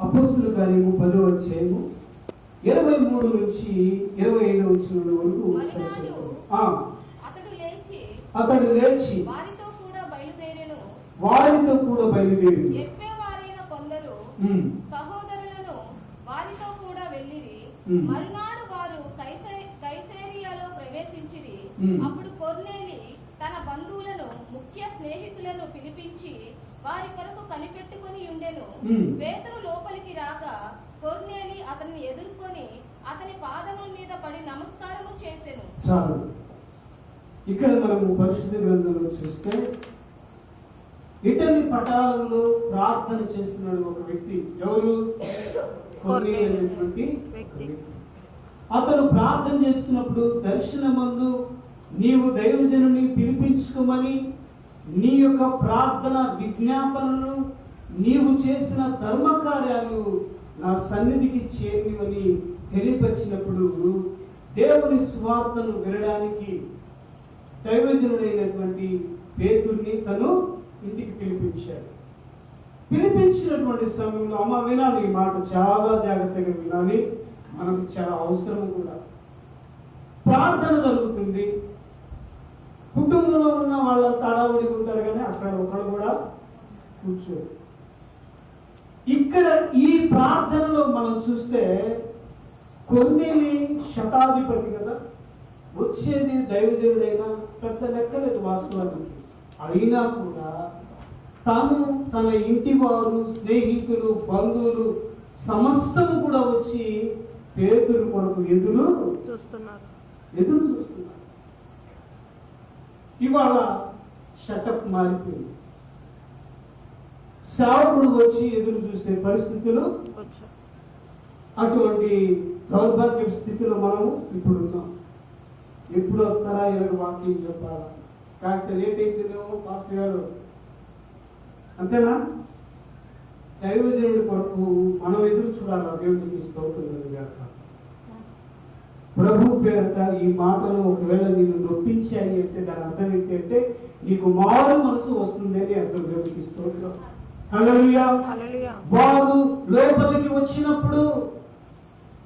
అపోస్తుల కార్యము పదో అధ్యాయము. ఇరవై మూడు నుంచి ఇరవై ఐదు వచ్చిన వరకు అతడు లేచి వారితో కూడా బయలుదేరి ఎప్పే వారైన కొందరు ఉమ్, సహోదరులను వారితో కూడా వెళ్ళిరి. మ్మ్. మరునాడు వారు కైసే- కైసేరియాలో ప్రవేశించిరి. మ్మ్. అప్పుడు కొర్నేలి తన బంధువులను ముఖ్య స్నేహితులను పిలిపించి వారి కొరకు కనిపెట్టుకుని ఉండెను. పేతురు లోపలికి రాగా కొర్నేలి అతన్ని ఎదుర్కొని అతని పాదముల మీద పడి నమస్కారము చేసెను. చాలు. ఇక్కడ మనము పరిశుద్ధ గ్రంథంలో చూస్తే ఇటలీ పటాలలో ప్రార్థన చేస్తున్నాడు ఒక వ్యక్తి. ఎవరు? కొర్నేలి అనేటువంటి వ్యక్తి. అతను ప్రార్థన చేస్తున్నప్పుడు దర్శనమందు నీవు దైవజనుని పిలిపించుకోమని నీ యొక్క ప్రార్థన విజ్ఞాపనలు నీవు చేసిన ధర్మకార్యాలు నా సన్నిధికి చేరివని తెలియపరిచినప్పుడు దేవుని స్వార్థను వినడానికి దైవజనుడైనటువంటి పేతుడిని తను ఇంటికి పిలిపించాడు. పిలిపించినటువంటి సమయంలో అమ్మ వినాలి ఈ మాట చాలా జాగ్రత్తగా వినాలి. మనకు చాలా అవసరం కూడా. ప్రార్థన జరుగుతుంది. కుటుంబంలో ఉన్న వాళ్ళ తడావుడి ఉంటారు కానీ అక్కడ ఒకడు కూడా కూర్చోరు. ఇక్కడ ఈ ప్రార్థనలో మనం చూస్తే కొన్ని శతాధిపతి కదా వచ్చేది దైవజనుడైనా పెద్ద లెక్కలేదు వాస్తవానికి. అయినా కూడా తాను తన ఇంటి వారు స్నేహితులు బంధువులు సమస్తము కూడా వచ్చి పేతురు కొరకు ఎదురు చూస్తున్నారు. ఎదురు చూస్తున్నారు. ఇవాళ షటప్ మారిపోయింది. సేవకుడు వచ్చి ఎదురు చూసే పరిస్థితులు అటువంటి దౌర్భాగ్య స్థితిలో మనము ఇప్పుడు ఉన్నాం. ఎప్పుడు వస్తారా ఇలాగ వాక్యం చెప్పాలా. కాస్త లేట్ అయితేనేమో పాస్ గారు. అంతేనా? దైవజనుడి కొరకు మనం ఎదురు చూడాలి దేవుడికి స్తోత్రం. గాక ప్రభు పేరట ఈ మాటలు ఒకవేళ నేను నొప్పించాయి అంటే దాని అర్థం ఏంటంటే నీకు మారు మనసు వస్తుంది అని అర్థం హల్లెలూయా వారు లోపలికి వచ్చినప్పుడు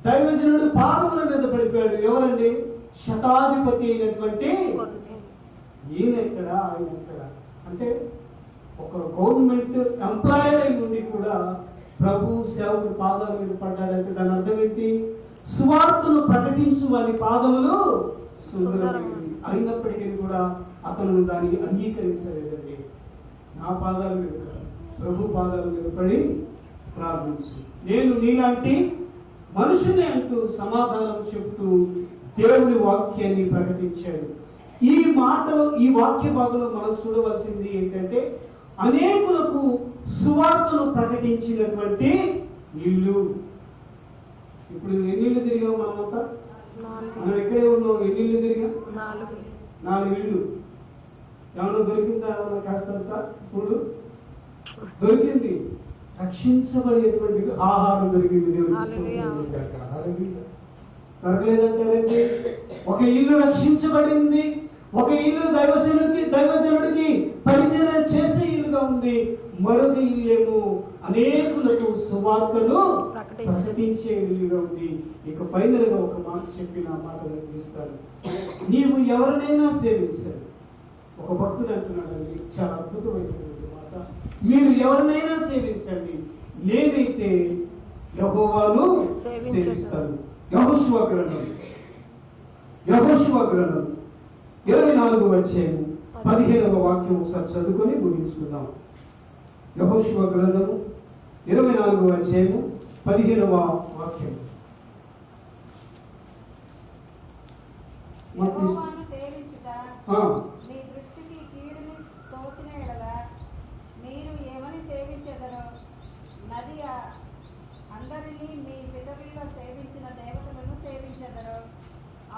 దైవజనుడు పాదముల మీద పడిపోయాడు. ఎవరండి? శతాధిపతి అయినటువంటి. ఈయన ఎక్కడ? ఆయన ఎక్కడ? అంటే ఒక గవర్నమెంట్ ఎంప్లాయర్ అయి ఉండి కూడా ప్రభు సేవకు పాదాల మీద పడ్డాడంటే దాని అర్థం సువార్తను ప్రకటించు వారి పాదములు సుందరమైనవి. అయినప్పటికీ కూడా అతను దాన్ని అంగీకరించలేదండి. నా పాదాల మీద ప్రభు పాదాల మీద పడి ప్రార్థించు. నేను నీలాంటి మనుషుని అంటూ సమాధానం చెబుతూ దేవుని వాక్యాన్ని ప్రకటించాడు ఈ మాటలో ఈ వాక్య భాగంలో మనం చూడవలసింది ఏంటంటే అనేకులకు సువార్తను ప్రకటించినటువంటి ఇల్లు. ఇప్పుడు ఎన్ని ఇల్లు మనం ఎక్కడే ఉన్నాం ఎన్ని ఇల్లు తిరిగాం? నాలుగు. ఇల్లు ఏమన్నా దొరికిందా? కాస్తంత ఇప్పుడు దొరికింది. రక్షించబడేటువంటి ఆహారం దొరికింది. హల్లెలూయా. దొరకలేదంటారండి ఒక ఇల్లు రక్షించబడింది. ఒక ఇల్లు దైవజనుడికి దైవజనుడికి పరిచయం చేసే ఇల్లుగా ఉంది. మరొక ఇల్లేమో అనేకులకు సువార్తను ప్రకటించే. ఇల్లుగా ఉంది. ఇక ఫైనల్గా ఒక మాట చెప్పి నా మాటలు తీస్తాను నీవు ఎవరినైనా సేవించాలి ఒక భక్తుడు అంటున్నాడండి చాలా అద్భుతమైనటువంటి మాట. మీరు ఎవరినైనా సేవించండి. నేనైతే యహోవాను. సేవిస్తాను. యహోశివ గ్రంథం. యహోశివ గ్రంథం. ఇరవై నాలుగు అధ్యాయము పదిహేనవ వాక్యం ఒకసారి చదువుకొని ముగించుకుందాం. యహోశివ గ్రంథము ఇరవై నాలుగు అధ్యాయము పదిహేనవ వాక్యం.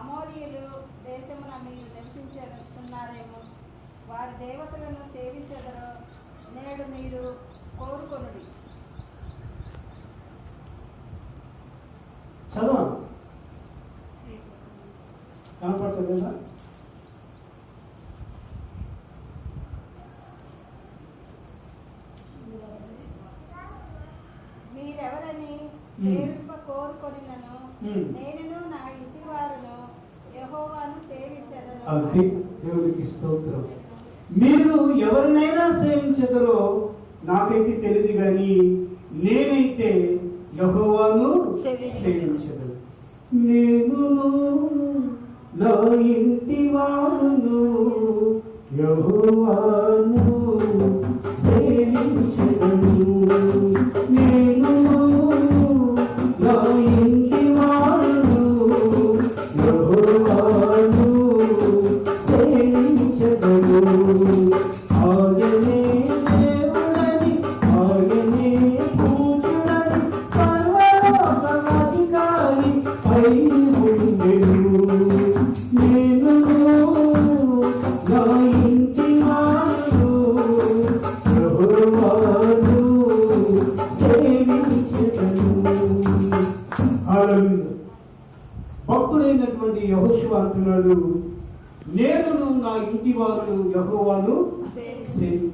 అమోరియలు దేశమున మీరు నివసించున్నారేమో వారి దేవతలను సేవించెదరో? నేడు మీరు కోరుకొనుడి. కనపడుతుందా మీరెవరైనా సేవింప కోరుకొనినను ఉమ్. నేనును నా ఇంటి వారును యెహోవాను అది సేవించెదను దేవుడికి స్తోత్రం. మీరు ఎవరినైనా సేవించదరో నాకైతే తెలియదు కానీ నేనైతే యహోవాను సేవించెదను. యహోవాను అధిపతినటువంటి యహోశివ అంటున్నాడు. నేను నా ఇంటి వారు యహోవాను సేవ